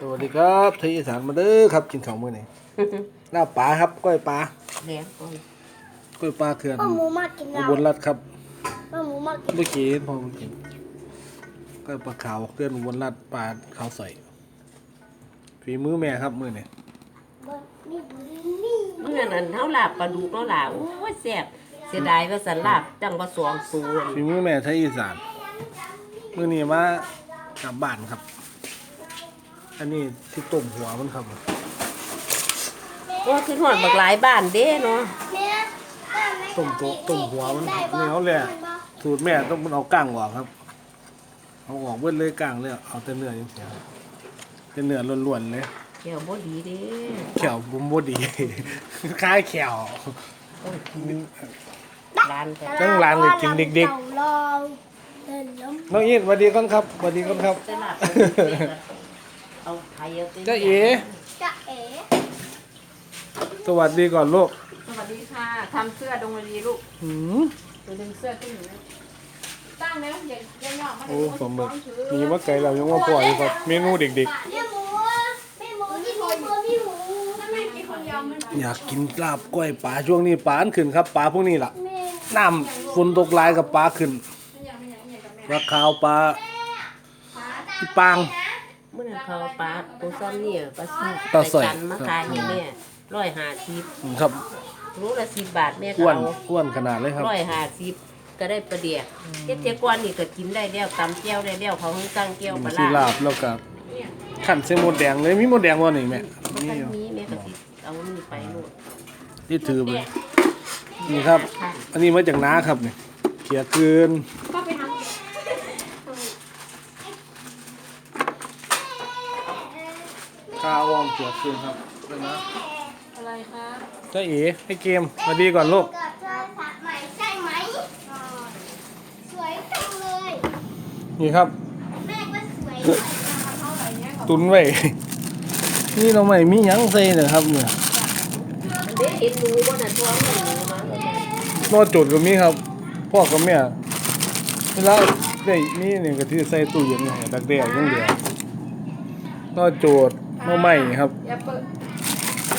สวัสดีครับไทยอีสานมาเด้อครับ กินข้าวมื้อนี้ลาบปลาครับก้อยปลาเลี้ยงก่อนก้อยปลาเขื่อนพ่อหมูมากินอุเราบลรัฐครับพ่อหมูมากินเมื่อกี้พอมันกินก้อยปลาขาวเขื่อนอุบลรัฐปลาขาวใสฝีมือแม่ครับมื้อนี้นี่บุรีนี่เมื่อนั้นเฮาลาบปลาดุกเนาะล่ะโอ้ยแซ่บเสียดายว่าสันลาบจังว่าสองตัวฝีมือแม่ไทยอีสานมื้อนี้มากลับบ้านครับ อันนี้ที่ต้มหัวมันครับโอ้คือหอดบักหลายบ้านเด้เนาะแม่ต้มโต๊ะต้มหัวมันนี่เขาเลยสูตรแม่ต้องมันเอาก้างออกครับเอาออกเบิดเลยก้างเลยเอาแต่เนื้ออย่างเดียวเป็นเนื้อล้วนๆเลยแก้วบ่ดีเด้แขวบุมบดีคล้ายแขวต้องกินร้านกันตั้งร้านเลยกินเด็กๆเราเดินล้มๆน้องอีทสวัสดีก่อนครับสวัสดีก่อนครับ เด้ก็เอาไทยเอาไปเจ้าเอ๋จะเอ๋สวัสดีก่อนลูกสวัสดีค่ะทำเสื้อดงวดีลูกหืมไปดึงเสื้อขึ้นอยู่นะตั้งแล้วอย่าอย่าย่อมาโอ้สมบัติมีมะไก่เรายังว่าปล่อยครับเมนูเด็กแม่หมูแม่หมูที่หมูตัวพี่หมูถ้าแม่กินคนเดียวมันๆ อยากกินลาบก้อยปลาช่วงนี้ปลาอันขึ้นครับปลาพวกนี้ล่ะแม่น้ำฝนตกหลายกับปลาขึ้นไม่อยากไม่อยากไม่อยากกับแม่ปลาขาวปลาอีปาง เมื่อนั้นเขาเอาปลาตัวซ้ำเนี่ยปลาซิวปลาสร้อยใกันมาขายให้แม่ร้อยห้าสิบครับรู้ละสิบบาทแม่ก็อ้วนเอาอ้วนขนาดเลยครับร้อยห้าสิบก็ได้ประเดี๋ยวเจ็ดเจ็ดกวนนี่ก็กินได้แล้วตำเจียวได้แล้วเขาให้ตั้งเจียวปลาที่ร้าลาบแล้วก็ขันเส้นหมดแดงเลยมีหมดแดงวะนี่แม่มันนี่ก็อยู่มีแม่ก็สิเอานี่ไปนู่นนี่ถือไปนี่ครับ อันนี้มาจากน้าครับเนี่ยเขียคืน ก็ไปทข้าวอ้อมเขียคืนครับเป็นนะำอะไรคะเจ้าเอ๋ให้เกมมาดีก่อนลูกเกิดเธอสักใหม่ใช่ไหมอ๋อสวยจังเลย นี่ครับ แม่ก็สวยเท่าไหร่เนี้ยตุนไว้ นี่เราไม่มีหยังใส่เลยครับเนี่ยเด็กเห็นหนูบ่น่ะท้องหนูมาแล้วนอจดก็มีครับพ่อกับแม่เวลาได้มีนี่ก็ที่ใส่ตู้เย็นให้ดักแด้อย่างเดียวนอโจ ดนอไม้ครับ อย่าเปิด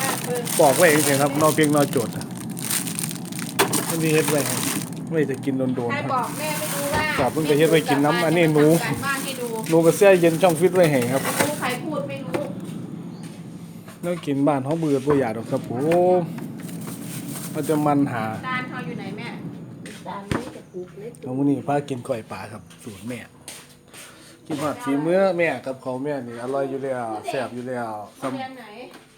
อย่าเปิดปอกไว้เองครับนอเพียงนอโจดอะอันนี้เฮ็ดไว้ครับไว้จะกินโดนใครๆครับ บอกแม่ไม่รู้ว่าครับเพิ่งไปเฮ็ดไว้กินน้ำอันนี้หนูการบ้านให้ดูหนูก็แช่เย็นช่องฟิตไว้ให้ครับรู้ใครพูดไม่รู้แล้วกินบ้านเฮาเบื่อบ่อยากดอกครับผมมันจะมันหาจานเขาอยู่ไหนแม่ ตามนี้จะปลูกเล็กแล้วมื้อนี้พากินก้อยปลาครับ สูตรแม่ กินฮอดฝีมือแม่กับเขาวแม่นี่อร่อยอยู่แล้วแซ่บอยู่แล้วซ้ำเรียนไหน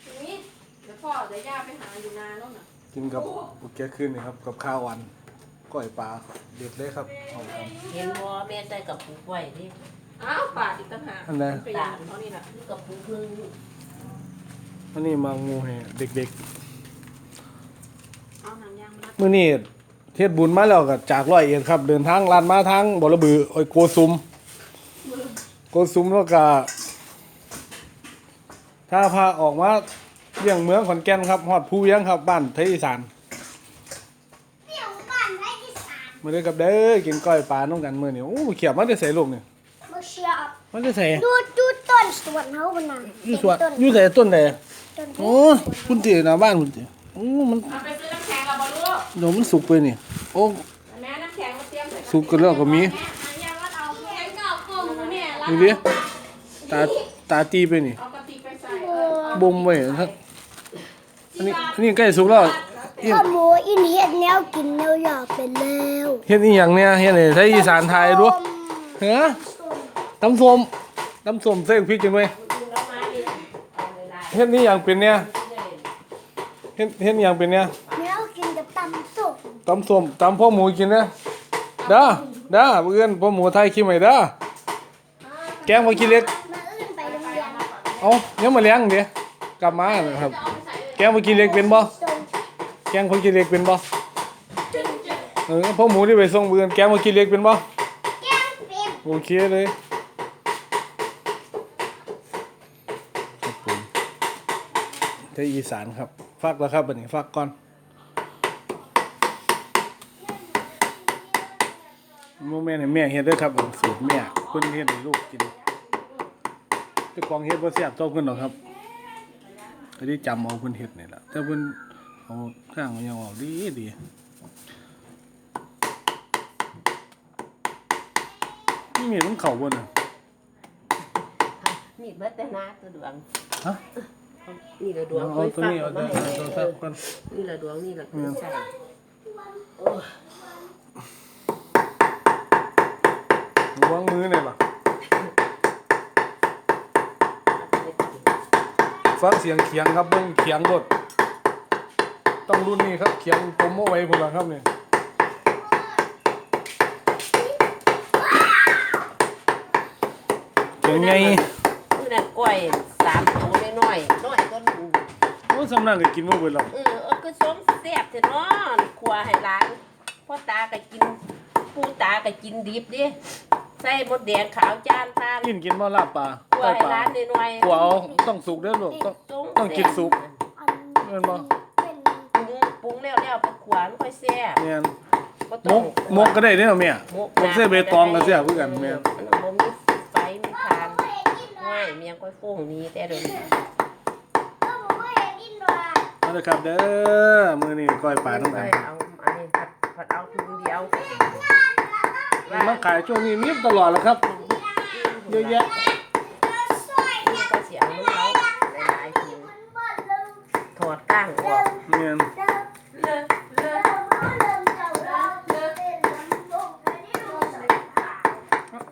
ตรงนี้เดี๋ยวพ่อเดี๋ยวย่าไปหาอยู่นานแล้วน่ะกินกับบุกแกขึ้นนี่ครับกับข้าววันก้อยปลาเด็ดเลยครับเอาครับ เห็นบ่แม่ใส่กับปลูกไว้ดิอ้าวปาดอีกต่างหากอันไหนไปอย่างเขานี่น่ะกับปลูกนึงอันนี้มางูให้เด็กเอาหนังยางมาๆมื้อนี้เทศบุญมาแล้วก็จากร้อยเอ็ดครับ เดินทางลานมาทางบ่ระบือโอ้ยโกซุม โกซุมแล้วก็ถ้าพาออกมาเลี้ยงเมืองขอนแก่นครับฮอดภูเวียงครับบ้านไทยอีสานเปี่ยวบ้านไร้ที่สามมื้อนี้กับเด้อกินก้อยปลาน้องกันมื้อนี้โอ้เขียบมาได้ใส่ลูกนี่มาเชียร์มันได้ใส่ดูดูต้นสวนเขาบนนั้นอยู่สวนต้นอยู่ใส่ต้นใดต้นโอ้คุณติหน้าบ้านคุณติโอ้มันเอาไปซื้อน้ำแข็งเราบอลูกเดี๋ยวมันสุกไปนี่โอ้แม่น้ำแข็งมาเตรียมใส่สุกกันแล้วก็มี มาเนี่ยรับนี่ดิตาตาตีไปนี่เอากระติกไปใส่บ่มไว้ครับอันนี้อันนี้ใกล้สุกแล้วอิ้นพ่อหมูอินเฮ็ดแนวกินแนวอยากเป็นแล้วเฮ็ดอีหยังเนี่ยเฮ็ดให้ไทยอีสานไทยดูเฮ้อตำส้มตำส้มใส่พริกจังไว้เฮ็ดนี่หยังเป็นเนี่ยเฮ็ดเฮ็ดอีหยังเป็นเนี่ยแนวกินกับตำสุกตำส้มตำพ่อหมูกินนะเด้อเด้อเพื่อนพ่อหมูไทยคิดใหม่เด้อ แกงบ่กินเล็กมาอื่นไปโรงเรียนเอายังมาเลี้ยงเดี๋ยวกลับมานะครับ แกงเมื่อกี้เล็กเป็นบ่ต้นแกงเมื่อกี้เล็กเป็นบ่เออพ่อหมูที่ไปส่งเบือนแกงเมื่อกี้เล็กเป็นบ่แก้มเป็ดโอเคเลยครับผมไทยอีสานครับฝากแล้วครับบัดนี้ฝากก่อน โมแม่ให้แม่เฮ็ดเด้อครับสูตรแม่เพิ่นเฮ็ดให้ลูกกินจ้าของเฮ็ดบ่แซ่บเท่าเพิ่นหรอกครับก็ได้จำเอาเพิ่นเฮ็ดนี่ล่ะแต่เพิ่นเอาข้างมันยังออกดีดีนี่มีมันเข้าบ่น่ะนี่เบิดแต่หน้าตัวดวงฮะนี่ละดวงเอาตัวนี้เอาตัวไฟนี้ฟ้เอามาตัวให้ซับก่อน นี่ละดวงนี่ละอืมใส่โอ้ย วางมือนี่ล่ะ ฟังเสียงเขียงครับเบิ่งเขียงรถต้องรุ่นนี้ครับเขียงผมเอาไว้พุ่นล่ะครับนี่เขียงไงนี่ละก้อยสามตัวน้อยๆน้อยก็ดูโอ้สำนักก็กินบ่เบิดหรอกเออเออก็สมแซ่บเถอะเนาะครัวให้ร้านพ่อตาก็กิน ปู่ตาก็กินดิบดิ ใส่มดแดงขาวจานทานกินกินบ่ลาบปลาครัวไส้ให้ปลาร้านน้อยๆกลัวเอาต้องสุกเด้อลูกต้อง ต้องกินสุก อันเงินบ่ เป็นปรุงปรุงแล้วแล้วไปขวานค่อยแซ่บแม่นบ่มต้องกมกก็ได้เด้อแม่มกใส่ใบตองก็แซ่บคือกันแม่มันบ่มีไฟมีทานไม่เห็นกินหรอง่ายเมียงค่อยโฟ้งนี้แต่เดี๋ยวนี้ก็บอกว่าเห็นกินหรอเอาละครับเด้อมื้อนี้ก้อยปลาทั้งกันเอาอันนี้ผัดผัดเอาทุงเดียว มาขายช่วงนี้มีตลอดแล้วครับ เยอะแยะก็เสียงมันเอาหลายๆทีถอดก้างออกแม่นเลิกเลิก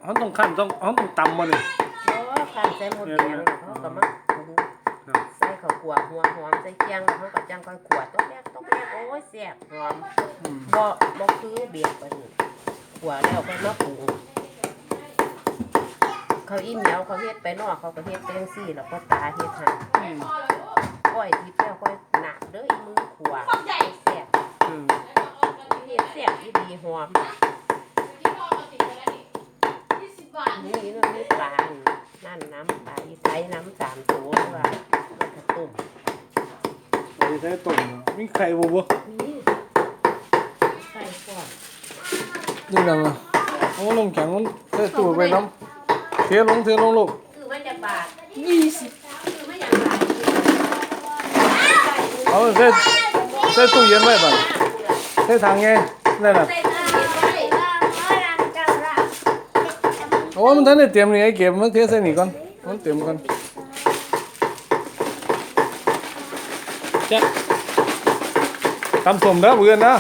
เฮาต้องคั่นต้องเฮาต้องตำบ่นี่เพราะว่าการใส่หมดแดงเขาก็มาใส่ข้าวขัวหัวหอมใส่เคียงเขาก็จังค่อยขวดต้องแรกต้องแรกโอ้ยแซ่บหอมบ่บ่คือเบียดไปานนี้ ขวดแล้วก็มาปรุงเขาอีเหมียวเขาเฮ็ดไปนอกเขาก็เฮ็ดแตงซี่แล้วก็ตาเฮ็ดให้อืมก้อยทิพย์แล้วก้อยหนักเด้ออีมือขวาแซ่บอืมเฮ็ดแซ่บอีดีหอมนี่มันมีปลานั่นน้ำปลาอีไทยน้ำสามตัวว่าแล้วก็ต้มไปใส่ต้มเนาะมีไข่บ่บ่นี่ใส่ก่อน นี่ดังอะโอ้ลงแข็งมันใส่ตู้ไปน้ำเทลงเทลงลูกคือไม่จะบาทยี่สิบคือไม่อยากบาทเอาใส่ใส่ตู้เย็นไว้บัดใส่ถังไงนั่นน่ะใส่ตู้เย็นไว้โอ้มันทันได้เตรียมนี่ไอ้เก็บมันเทใส่นี่ก่อนมันเต็มก่อนจ้ะตำสมเด้อเพื่อนเด้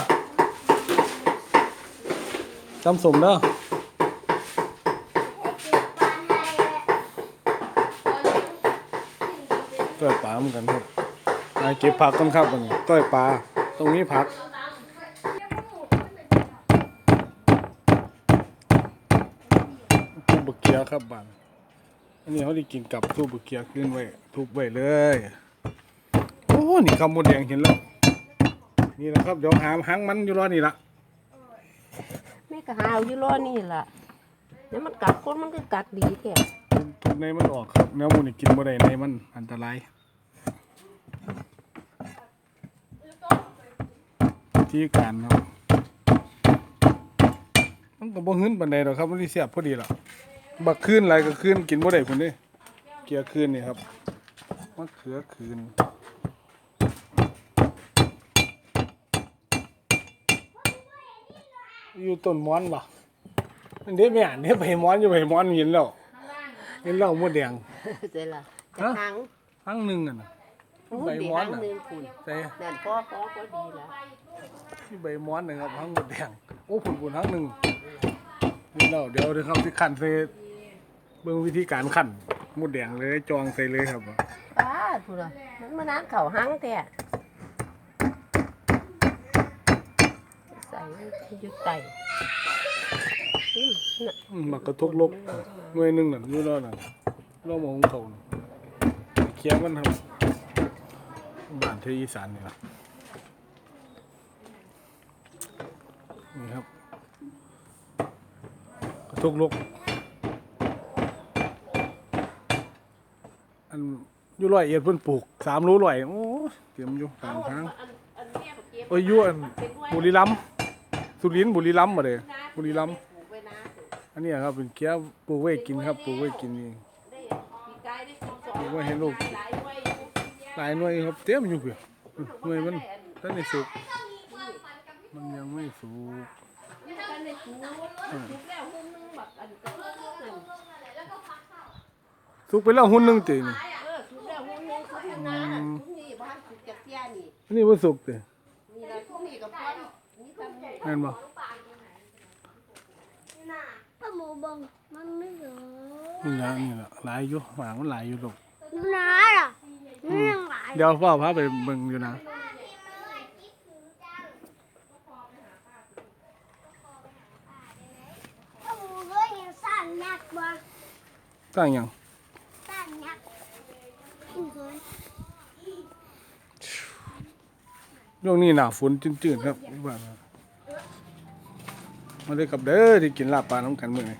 อตำสมเด้อก้อยปลาเหมือนกันครับมาเก็บผักกันครับอันนี้ก้อยปลา ตรงนี้ผักทุบเกียครับบ้านอันนี้เขาได้กินกับทุบเกียขึ้นไว้ทุบไว้เลย โอ้ นี่คำมดแดงเห็นแล้ว นี่นะครับ เดี๋ยวหามหางมันอยู่รอนี่ละ ก็หาวอยู่รอนี่ล่ะแล้วมันกัดคนมันก็กัดดีแท้ทุบในมันออกครับเนื้อหมูนี่กินบ่ได้ในมันอันตรายวิธีการครับมันก็บ่หื้นปานใดหรอกครับมันสิเสียบพอดีล่ะบักคืนไรก็คืนกินบ่ได้พุ่นเด้เกียร์คืนนี่ครับมะเขือคืน อยู่ต้นม้อนบ่อันนี้ไม่อ่านเนี่ยไปม้อนอยู่ไปม้อนเห็นแล้วเห็นแล้วหมดแดง เสร็จละฮะทางครั้งหนึ่งอะนะหูใบดีม้อนทางน่ะ หนึงคุณใส่นั่นพ่อพ่อก็ดีละที่ใบม้อนนะครับครั้งหมดแดงโอ้ผุนผุนครั้งหนึ่งนี่เราเดี๋ยวเดี๋ยวครับที่ขันใส่เบิ่งวิธีการขันหมดแดงเลยจองใส่เลยครับ ป้าพูดละมันมานานเข่าหังแท้ ส่ที่ยุดไตอืมน่ะอืมมักกระทกลกหน่วยหนึ่งน่ะอยู่รอน่ะรอหมองเขาน่ะเคี้ยวมันครับบ้านเทยอีสานนี่ล่ะนี่ครับ กระทกลกอันอยู่ร้อยเอ็ดเพิ่นปลูกสามรู้ร้อยโอ้เตรียมอยู่กลางทางอันอันแม่บอกเก็บโอ้ยอยู่อันบุรีรัมย์ สุรินทร์บุรีรัมย์มาเลยบุรีรัมย์ปลูกไว้นะอันนี้ครับเป็นเกี้ยวปลูกไว้กินครับปลูกไว้กินนี่ได้ปีกายได้นี่ว่าเห็นลูกหลายหน่วยอยู่หลายหน่วยครับเต็มอยู่เพื่อหน่วยมันท่านในสุกมันยังไม่สุกกันในถุงมันถุงแล้วหุ้มนึงแบบอันก็เพิ่มนั่นสุกไปแล้วหุ่นหนึงตีนี่เออถุงแล้วหุ้มนึงเขาทำงานอะถุงนี้บ้านถุงจักรยานนี่อันนี้ว่าสุกตีนี่ละถุงนี้กับพ่อนนี่ทำไง แม่นบ่น่ะถ้าหมูบงมันไม่เหรอนี่ละนี่ละหลายอยู่หมางมันหลายอยู่ลูกน้าล่ะมันยังหลายเดี๋ยวพ่อพาไปเบิ่งอยู่นะถ้าหมูก็ยังสั่นยักษ์บ่ตั้งหยังสั่นยักษ์กินเคยช่วงนี้หนาฝนจืดๆครับบ้านเรา มาเลยกับเด้อที่กินลาบปลาน้ำกันมื้อนี้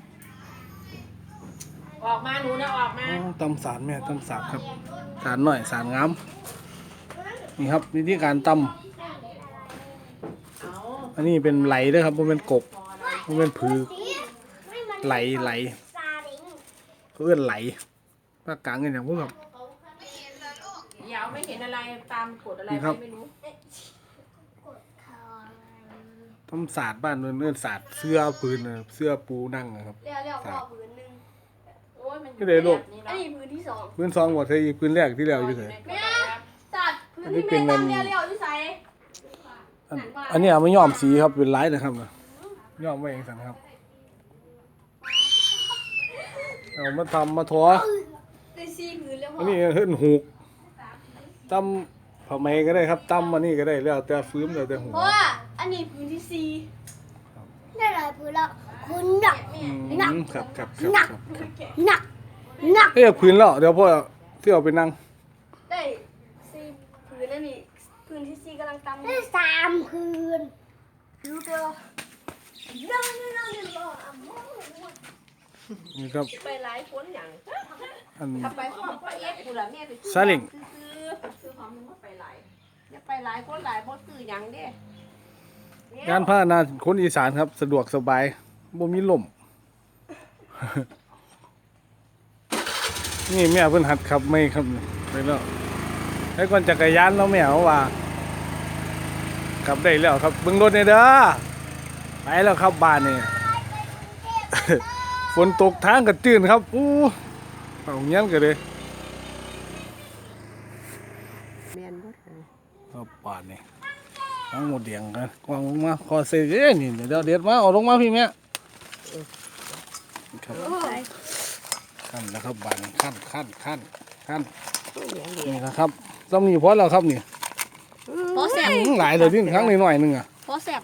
ออกมาหนูนะออกมา อ๋อตำสารแม่ตำสารครับ สารหน่อยสารงาม นี่ครับวิธีการตเอาำอันนี้เป็นไหลเด้อครับมันเป็นกบมันเป็นผือไม่มันไหลไหลซาเด้งเขาเอื้อนไหลภาคกลางกันอย่างพวกครับยาวไม่เห็นอะไรตามกฎอะไรนี่ครับ ไม่รู้คอ ตำสารบ้านเอื้อนเอื้อนสารเสื้อปืนน่ะเสื้อปูนั่งนะครับ เรียวเรียวพอผืนหนึ่งโอ้ยมันอไม่ได้ลูกแบบนี้อันเนาะนี้ผืนที่สองปืนซองหมดใช่อีกปืนแรกที่แล้วอยู่เลยแม่ตัดผืนอันนี้ที่เป็นแม่เงิตั้นงเรียวเรียวที่ใส่อันอันนี้เอาไม่ย้อมสีครับเป็นไลท์นะครับนะย้อมไว้เองสันครับเอามาทำมาทอได้สี่ผืนแล้วพอัอนนี้เฮิ่นหูกตำผ้าไหมก็ได้ครับตำอันนี้ก็ได้แล้วแต่ฟื้มแล้วแต่หู เพราะว่าอั นนี้ผืนที่สี่ได้หลายผืนแล้วคุณหนัก อืมหนักครับครับครับหนักครับหนักหนักเอ้ยพื้นแล้วเดี๋ยวพ่อที่เอาไปนั่งได้สี่ผืนแล้วนี่ผืนที่สี่กำลังตำได้สามผืนรู้ตัวน้องน้องน้องน้องอะมองนี่ครับไปหลายคนอย่างอัน ถ้าไปห้องไปเอ็ดกูละแม่ไปซื้อซาเล้ง ซื้อซื้อของมึงก็ไปหลายอย่าไปหลายคนหลายบ่ซื้อหยังเด้ งานพาหนาคนอีสานครับ สะดวกสบายบ่มีลม นี่แม่เพิ่นหัดขับไม่ครับนี่ไปแล้วไอ้ก่อนจักรยานเราแม่เขาว่าขับได้แล้วครับเบิ่งรถนี่เด้อไปแล้วครับบ้านนี่ฝนตกทางก็ตื้นครับอู้เอาเงี้ยนกันเลยแม่นบ่ครับบ้านนี่ ทั้งหมดเดียงกันกวางลงมาคอเซ่เอ้ยนี่เดี๋ยวเด็ดมาเอาลงมาพี่แม่ครับขั้นแล้วครับบ้านนี่ขั้นขั้นขั้นขั้นนี่นะครับต้องมีพอแล้วครับนี่พอแสบอื้อหลายเลยที่ครั้งหน่อยๆหนึงอะพอแสบ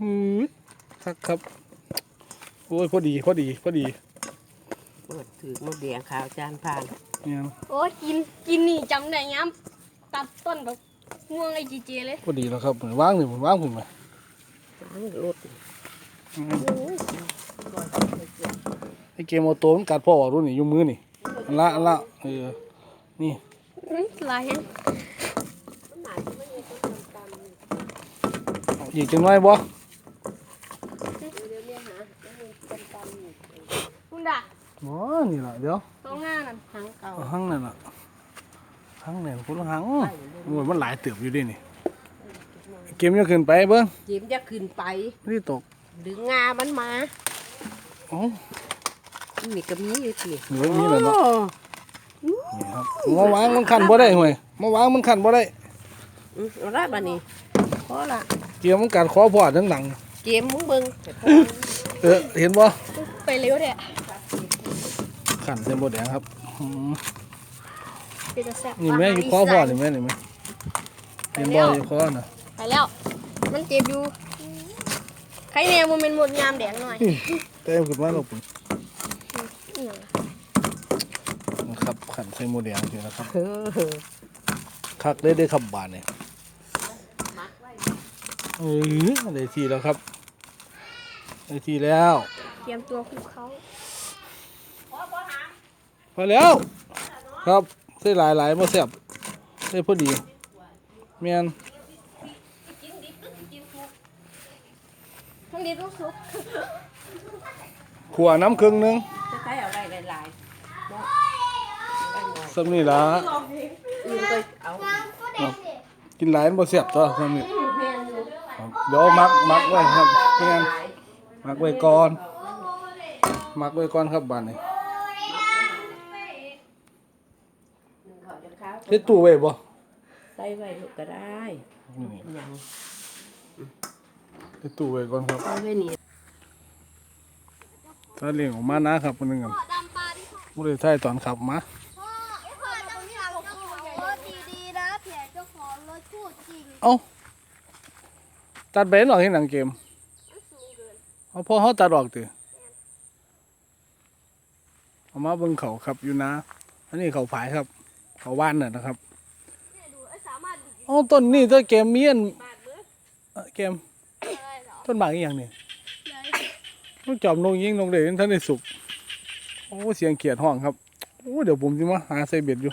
อื้อครับครับโอ้ยพอดีพอดีพอดีเปิดถือมดแดงขาวจานผ่านเนี่ยโอ้ยกินกินนี่จำได้ย้ำตัดต้นแบบ ง่วงไอ้จีเจเลยพอดีแล้วครับเหมือนว่างหนึ่งเหมือนว่างผมไหมรถไอ้เกมโอโต้มันกัดพ่อออกรุ่นนี่อยุ่มือนี่อันละอันละเออนี่อื้อหลายแฮงเอาอีกจังไรบ่คุณด่าบ่นี่ล่ะเดี๋ยวตรงหน้านั่นทางเก่าเอาหั่งนั่นล่ะ หั่งนั่นคนละหั่งโอ้ยมันหลายเติบอยู่เดินี่ เกมยังขึ้นไปเบิ่งจิมจะขึ้นไปไม่ได้ตก ดึงงามันมาอ๋อมีก็มีอยู่สิเหลือมีแล้วเนาะนี่ครับมาวางมันขันบ่ได้ห่วยมาวางมันขันบ่ได้อือเอาละบัดนี้พอละเกมมันกัดคอพ่อทั้งหลังเกมมึงเบิ่งเออเห็นบ่ไปเร็วเด้ขันเส้นบ่แดงครับอืม เป็นจะแสบนี่แม่อยู่คอพ่อนี่แม่นี่แม่เห็นบ่อยู่คอน่ะไปแล้ว มันเจ็บอยู่ใครเนี่ยมันเป็นหมดยามแดงหน่อยเต็มขึ้นมาแล้วปุ่นอิหยังนะครับขันใส่หมูแดงอยู่นะครับคักได้ได้ขับบานเนี่ยเออได้ทีแล้วครับได้ทีแล้ว เตรียมตัวคุกเขาพอแล้ว ครับ ใส่หลายหลายๆมาแซ่บได้พอดีแม่นทั้งดีต้องซุกขัวน้ำครึ่งหนึงจะใช้เอาได้หลายๆเนาะได้หน่อยสำนี่ล่ะอื่นไปเอาน้ำก็เด็กสิกินหลายมันบ่เสียบตัวสำนี่แม่นอยู่ครับเดี๋ยวมักมักไว้ครับเพื่อนมักไว้ก่อน มักไว้ก่อนครับบ้านนี้ เขาจะข้าวเฮ็ดตู้ไว้บ่ใส่ไว้ลูกก็ได้ยังเฮ็ดตู้ไว้ก่อนครับใส่ไว้นี่ถ้าเลี้ยงออกมานะครับมันนึงครับพ่อดำปลาที่พ่อบ่ได้ใช้ตอนขับมาเอ้าตัดเบนออกที่หนังเกมเอาพ่อเขาตัดออกติเอามาเบิ่งเขาครับอยู่นะ อันนี้เขาผายครับ เขาว่านน่ะนะครับเนี่ยดูไอ้สามารถดิบอ๋อต้นนี่ต้นเกมเมียนบาดมือเอ่อเกมอะไรเหรอต้นหมากอีหยังนี่เลยต้องจอมลงยิงลงเด็ท่านได้สุกโอ้เสียงเขียดห้องครับโอ้เดี๋ยวผมจะมาหาใส่เบ็ดอยู่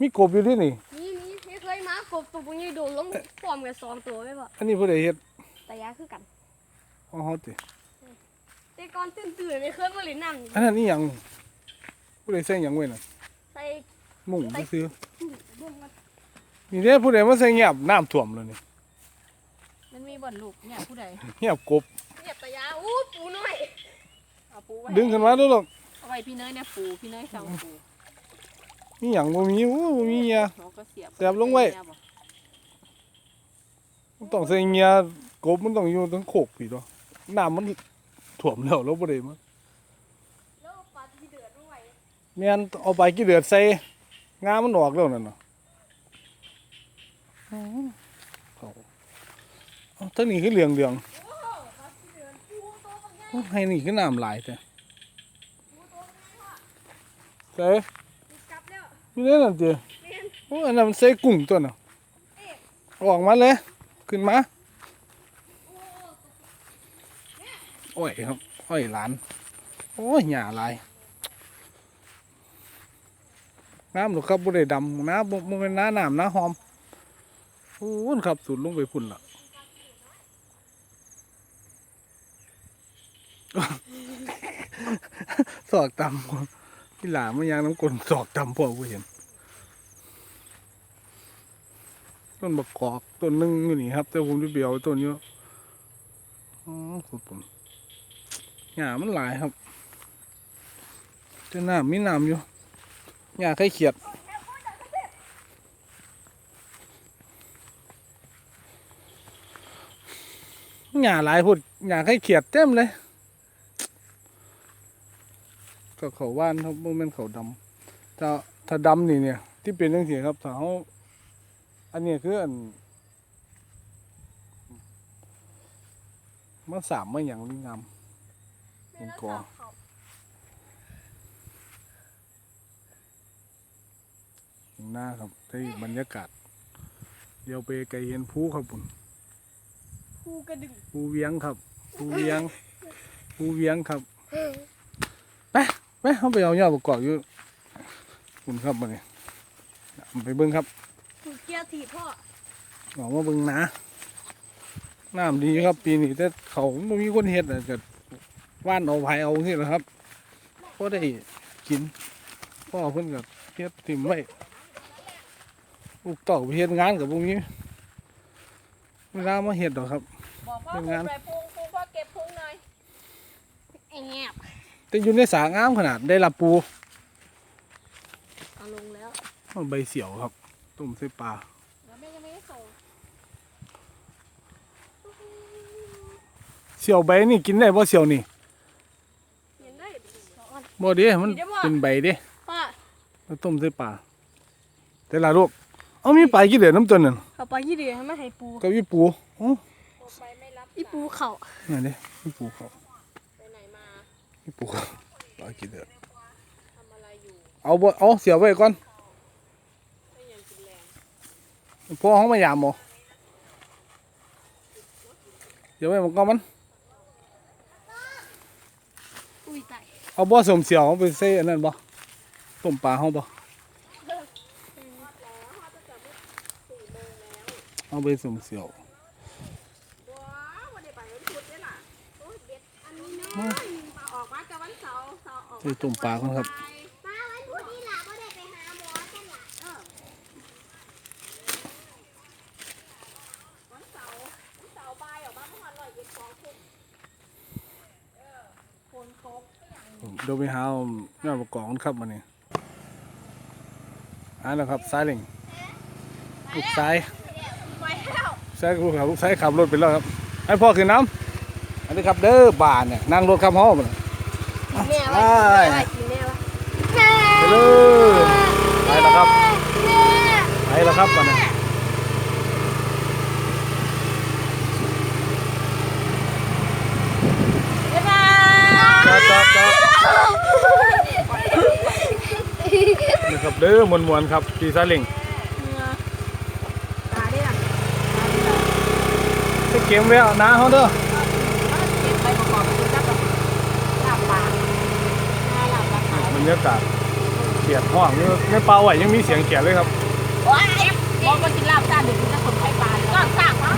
มีกบอยู่ที่นี่นี่นี่ไม่เคยมากบตัวพวกนี้โดนลงพร้อมกันสองตัวไว้บ่อันนี้ผู้ใดเฮ็ดแต่ยาคือกันของเขาติแต่ก่อนตื่นตื่นไม่เคยมาเล่นน้ำนี่อันนั้นนี่ยังผู้ใดใส่หยังไว้น่ะใส่ มุ้งไปซื้อเบื้องมันนี่เด้ผู้ใดมาใส่เงียบน้ำท่วมเลยนี่มันมีบ่อนลูกเนี่ยผู้ใดเงียบกบเนี่ยแต่ยาอู้ปูน้อยเอาปูไว้ดึงขึ้นมาดูหรอกเอาไว้พี่เนยเนี่ยปูพี่เนยสั่งปูมีหยังบ่มีโอ้บ่มีเงียเขาก็เสียบเสียบลงไว้เนี่ยบ่มันต้องใส่เงียกบมันต้องอยู่ทั้งโคกพี่ตัวน้ำมันท่วมแล้วแล้วบ่ได้มาแล้วปลาที่เดือดด้วยแม่นเอาไปกี่เดือดใส่ งามันออกแล้วนั่นน่ะอ๋อเขาเอาทั้งนี้คือเหลืองเหลืองโอ้ให้นี่คือน้ำหลายแต่ใส่กลับแล้วอยู่ในนั่นเดียวโอ้อันนั้นมันใส่กุ้งตัวน่ะเอาออกมาเลย ขึ้นมา โอ้ยครับ โอ้ยหลาน โอ้ยหญ้าหลาย น้ำหรอกครับบ่ได้ดำน้ำบ่บ่เป็นน้าน้ำน้าหอมโอ้นครับสุดลงไปพุ่นละสอกต่ำพี่หลามันยางน้ำกลนสอกต่ำพ่อผู้เห็น ต้นบักกอกต้นนึงอยู่นี่ครับ แต่ผมจะเบียวต้นเยอะอ๋อขุดผมหญ้ามันหลายครับเจ้าน้ำมีน้ำอยู่ หญ้าไข่เขียด หญ้าหลายพุดหญ้าไข่เขียดเต็มเลย ก็เขาว่านครับโมเมนเขาดำถ้าถ้าดำนี่เนี่ย ที่เป็นเรื่องเสียครับถ้าเขาอันนี้คืออันมันสามไมาอย่างลิงามเป็นกอข้า งหน้าครับที่บรรยากาศ เดี๋ยวไปไกลเห็นภูครับผมภูกระดึงภูเวียงครับภูเวียงภูเวียงครับไปไปเขาไปเอายอดประกอบอยู่คุณครับมาเนี่ยไปเบิ้งครับภูเกียร์ถีบพ่อออกมาเบิ้งนะน้ำดีครับ ปีนี้แต่เขาไม่มีคนเฮ็ดอะจะว่านเอาไผเอาที่แหละครับพอได้กินพ่อเพิ่นกับเฮ็ดถิ่มไว้ ลูกต่อไปเฮ็ดงานกับพวกนี้เวลามาเฮ็ดดอกครับ บอกพ่อเป็นปูงานหน่อยพุงพุงพ่อเก็บพุงหน่อยแอบแต่อยู่ในสางามขนาดได้รับปูเอาลงแล้วมันใบเสียวครับต้มใส่ปลาแล้วแม่ยังไม่ได้ส่งเสียวใบนี่กินได้บ่เสียวนี่เห็นได้สองอัน บ่เด้มันกินได้บ่ เป็นใบเด้พ่อแล้วต้มใส่ปลาแต่ละลูก เอามีปลากี่เดือนน้ำตัวนั่นเอาไปยี่เดียวให้มันให้ปูกับอีปูอ๋อไปไม่รับอีปูเข่านั่นเด้อีปูเขาไปไหนมาอีปูเขาปลากี่เดือนทำอะไรอยู่เอาบ่เอาเสียวไว้ก่อนไม่ยังกินแรงพ่อห้องมายามบ่เดี๋ยวไว้มันก็มันอุ้ยตายเอาบ่สมเสียวเอาไปใส่อันนั้นบ่ต้มปลาเฮาบ่ เอาไปส่งเสี่ยวที่ตุ่มปลาคนครับเดี๋ยวไปหาเนื้อประกอบครับมานนี่อ่าแล้วครับซ้ายหลิงลูกซ้าย ซ้ายลูกขับลูกซ้ายขับรถไปแล้วครับ ให้พ่อขึ้นน้ำอันนี้ครับเด้อบ้านเนี่ยนั่งรถขับห้องมาแม่ไปว่าแม่ว่ากินแม่ว่าไปเลยไปแล้วครับไปแล้วครับมาเนี่ยบ๊ายบายจอดจอดจอดนี่ครับเด้อมวนมวนๆครับพี่ซ้ายเล่ง ตาได้ล่ะ ไป เกมไว้เอาน้าเขาเด้อเก็บไปประกอบกินกับลาบปลาลาบปลาขาวบรรยากาศเขียดห้องนี่ไม่เป่าไหวยังมีเสียงเขียดเลยครับว้ายบอกว่ากินลาบจานเด็กกินแต่คนไทยปลาก็สร้างมั้ง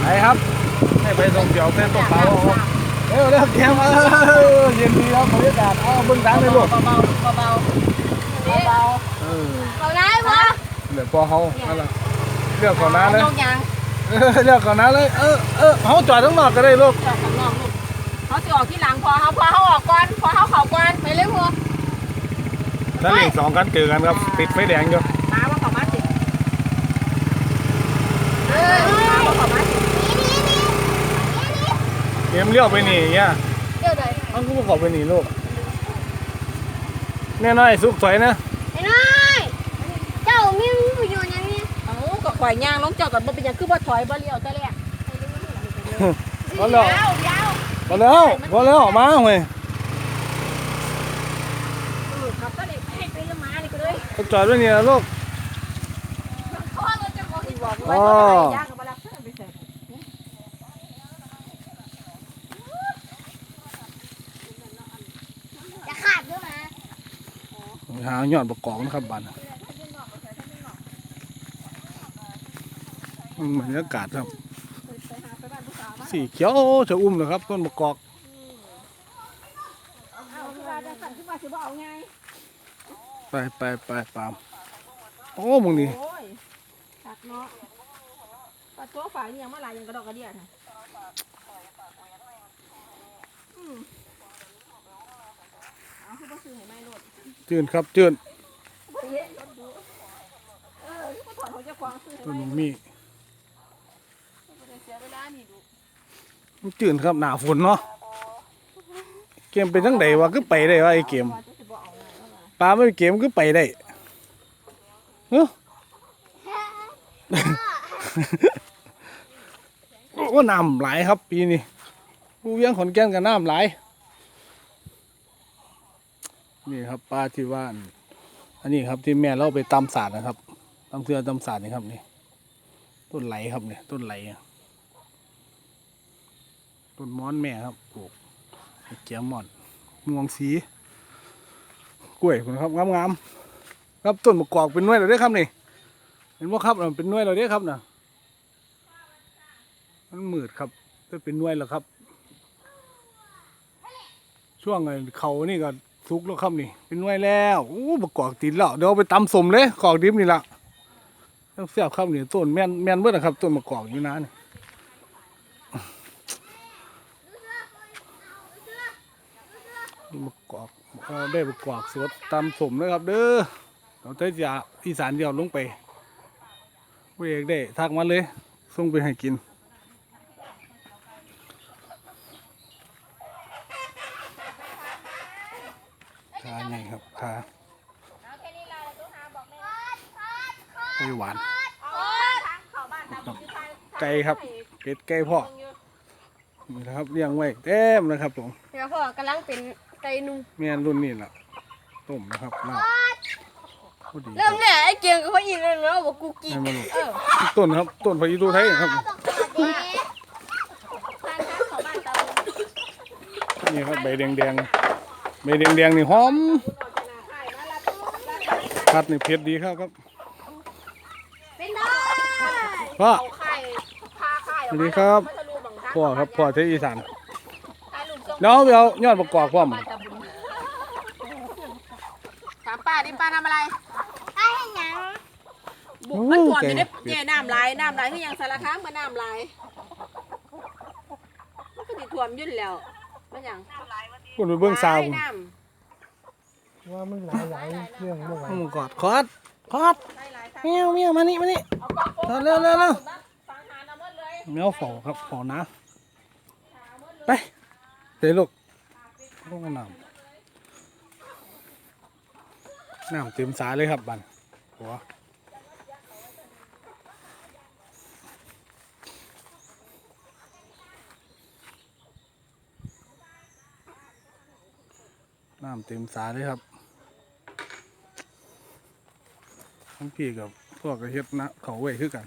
ไหนครับให้ไปส่งเดี๋ยวเส้นตกเปล่าเอาเร็วเร็วเกมเออเย็นดีครับบรรยากาศเอาเบิ้งดังเลยลูกเบาๆเบาๆเบาเออเอาได้ปะ เดี๋ยวพอเขานั่นแหละเลือกก่อนๆนะเลยนกยางเออเลือกก่อนนะเลย เออเออเขาจอดข้างนอกก็ได้ลูกจอดข้างนอกลูกเขาจะออกที่หลังพอเขาพอเขาออกก่อนพอเขาเขาก่อนไปเลยพอถ้าเล่งสองกันเจอกันครับติดไฟแดงอยู่มาว่าเขามาสิเออมาว่าเขามาสิเกมเลี้ยวไปหนีเนี่ยเดี๋ยวได้มันก็บอกไปหนีลูกแน่น้อยสุกสวยนะ ไอ้น้อยเจ้ามีประโยชน์ยังไง เอ้าก็ข่อยย่างลงจอดกับบ่เป็นหยังคือบ่ถอยบ่เลี้ยวแต่แรกพอแล้วยาวยาวพอแล้วพอแล้วมาเว้ยเออครับก็เลยให้ไปละมานี่ก็เลยเขาจอดไว้นี่นะลูก พ่อเราจะบอกอีกบอกอ๋ว่าอจะไปย่างกับบ่รับเพิ่นไปเสร็จจะขาดด้วยนะหายอดประกอบนะครับบ้านอืม บรรยากาศครับสีเขียวจะอุ้มเลยครับ ต้นประกอบเอาคือว่าจะสั่นขึ้นมาสิบ่เอาไงไปไปไปปามโอ้มึงนี่โอ้ยตักเนาะปลาโจ้ฝ่ายนี่ยังมาหลายยังกระดอกกระเดียดน่ะอืมเอาคือบ่ซื้อให้ไม่โลดจืนครับจืนเย้รถดูเออที่เขาถอดเขาจะควางซื้อให้ต้นไม่มะมีบ่ได้ เวลานี่ดูมันจืนครับหนาฝนเนาะเกมเป็นทั้งใดวะก็ไปได้วะไอ้เกมปลาไม่เกมก็ไปได้เฮ้อโอ้น้ำหลายครับ ปีนี้ผู้เวียงขอนแก่นกับน้ำหลายนี่ครับปลาที่ว่านอันนี้ครับที่แม่เราไปตำสาดนะครับตำเสือตำสาดนี่ครับนี่ต้นไหลครับเนี่ยต้นไหลอะ ต้นมอนแม่ครับปลูกเกียมอนม่วงสีกล้วยคุณครับงามๆครับต้นมะกอกเป็นน่วยเราได้ครับนี่เห็นว่าครับเออเป็นน่วยเราได้ครับนะมันมืดครับจะเป็นน่วยแล้วครับ ช่วงไอ้เขานี่ก็สุกแล้วครับนี่ เป็นน่วยแล้วโอ้บกอกติดแล้วเดี๋ยวไปตำสมเลยกอกดิบนี่ละต้องเสียบครับนี่ต้นแม่นแม่นเบิดนะครับต้นมะกอกอยู่นะนี่ มะกอกได้มะกอกสดตำสมนะครับ เด้อเราจะจะอีสานเดียวลงไปเวกได้ทักมาเลยส่งไปให้กินขาไงครับขาไก่หวานไก่ครับเป็ดไก่พ่อนี่นะครับเลี้ยงไว้เต็มนะครับผมเดี๋ยวพ่อกำลังเป็น ไก่นุ่มแม่นรุ่นนี้แหละต้มนะครับลาบพอดีคเริ่รัมบเนี่ยไอ้เกียงกับพ่ออินเลยเนาะบอกกูกินให้มาลูกเออต้นครับต้นพายุดูไทยครับทานทานเขาบ้านเตานี่ครับใบแดงแดงๆใบแดงแดงๆนี่หอมคัดนี่เผ็ดดีครับครับเป็นได้พ่อเอาไข่พาไข่สวัสดีครับมันจะรูบังคับ พ่อครับพ่อเทศอีสานถ่ายรูปส่ง แล้วเอาไปเอายอดประกอบพร้อมป้าตะบุญถามป้าดิป้าทำอะไรไอ้หยังบุกมันท่วมอยู่ในเนี่ยน้ำลายน้ำลายคือหยังสารคามกับน้ำลายท่วมยุ่นแล้วมันหยังคุณไปเบื้องซาวน้ว่ามันหลายหลายๆเรื่องเมื่อวานอืมกอดคอดคอดำหลายๆครับเมียวเมียวมานี่มานี่เร็วเร็วเร็วเมียวฝ่อครับฝ่อนะ ไป เดี๋ยวลูกลงน้ำน้ำเต็มสาเลยครับบันหัวน้ำเต็มสาเลยครับทั้งพี่กับพวกกระเฮ็ดนะเขาไว้คือกัน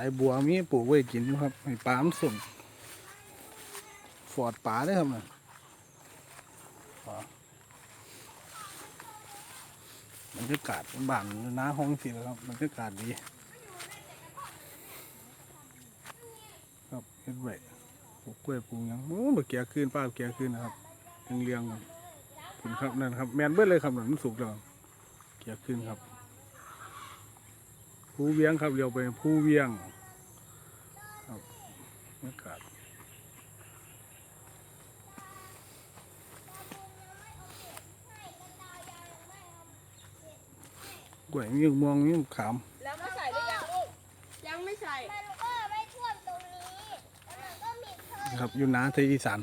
ายบัวมีปลูกไว้กินอยู่ครับให้ปลามสุ่มฟอดปลาได้ครับนะอ๋อบรรยากาศบานอยู่หน้าห้องสิครับบรรยากาศดี ครับเฮ็ดไว้ปลูกกล้วยปลูกยังโอ้บะเกียขึ้นป้าเกียขึ้นนะครับเรียงๆกันคุณครับนั่นครับ แมนเบิดเลยครับหนังสุกแล้วเกียขึ้นครับ ผู้เวียงครับเรียวไปผู้เวียงครับบรรยากาศกล้วยมีม่วงมีขามแล้วมาใส่หรือยังลูกยังไม่ใส่มันก็ไม่ท่วมตรงนี้แล้วมันก็มีเธอนะครับอยู่นาไทยอีสาน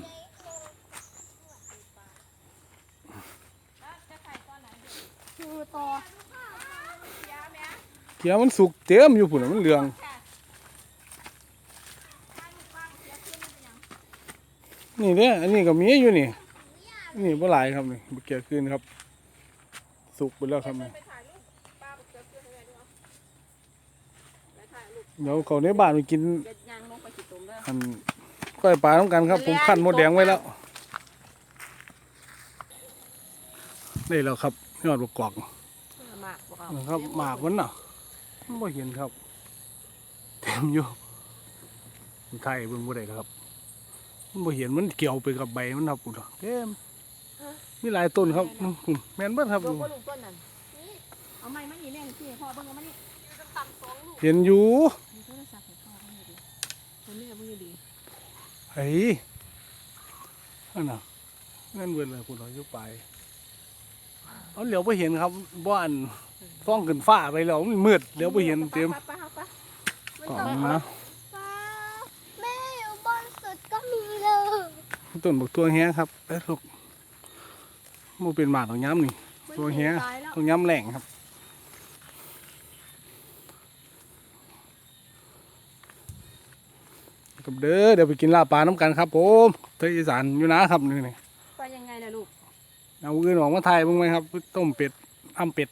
คือต่อ เกียร์มันสุกเต็มอยู่พุ่นมันเหลืองนี่เนี่ยอันนี้ก็มีอยู่นี่ นี่บ่หลายครับนี่บเกียร์ขึ้นครับ สุกไปแล้วครับนี่เนี่ยเดี๋ยวเขาในบ้านไปกินเด็ดยางลงไปขีดตุ่มเด้ออันก้อยปลาต้องกันครับ ผมขั้นหมดแดงไว้แล้วนี่แล้วครับยอดบกกอกอกเอานะครับหมากมันน่ะ มันบ่เห็นครับ เต็มอยู่มันไทยเบิ่งบ่ได้ครับมันบ่เห็นมันเกี่ยวไปกับใบมันครับปุ่นเต็มมีหลายต้นครับอืมปุ่นแม่นเบิดครับลงก็ลุงต้นนั่นเอาไม้มานี่แม่นี่พี่พ่อเบิ่งเอามานี่เห็นอยู่มีโทรศัพท์ให้พ่อเบิ่งอยู่ดิคนนี้เบิ่งอยู่ดีเฮ้ยนั่นน่ะนั่นเบิดเลยปุ่นเราอยู่ไป เอาเหลียวไปเห็นครับบ้านฟ้องขึ้นฟ้าไปแล้วมันมืดเหลียวไปเห็นเต็มไปไปเอาไปกล่องนะฟ้าแม่อยู่บนสุดก็มีเลยต้นบักตัวแห้ครับเอ้ยลูกมันเป็นหมากของย้ำนี่ตัวแห้ตายแล้วของย้ำแหล่งครับกับเด้อเดี๋ยวไปกินลาบปลาน้ำกันครับผมเทยอีสานอยู่นะครับนี่นี่ ไปยังไงล่ะลูก เอาอื่นออกมาไทยบ้างไหมครับ ต้มเป็ดอ้ำเป็ด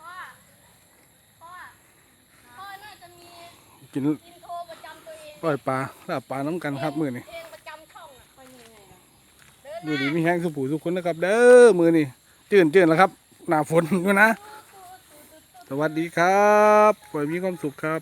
พ่อพ่อพ่อน่าจะมีกินอินโทรประจำตัวเองปล่อยปลาลาบปลาน้ำกันครับมือนี่เพลงประจำช่องอะไปยังไงล่ะเดินดูดีมีแห้งสุปูสุกคนนะครับ เด้อมือนี่จื่นจื่นแล้วครับ หน้าฝนอยู่นะ สวัสดีครับขอให้มีความสุขครับ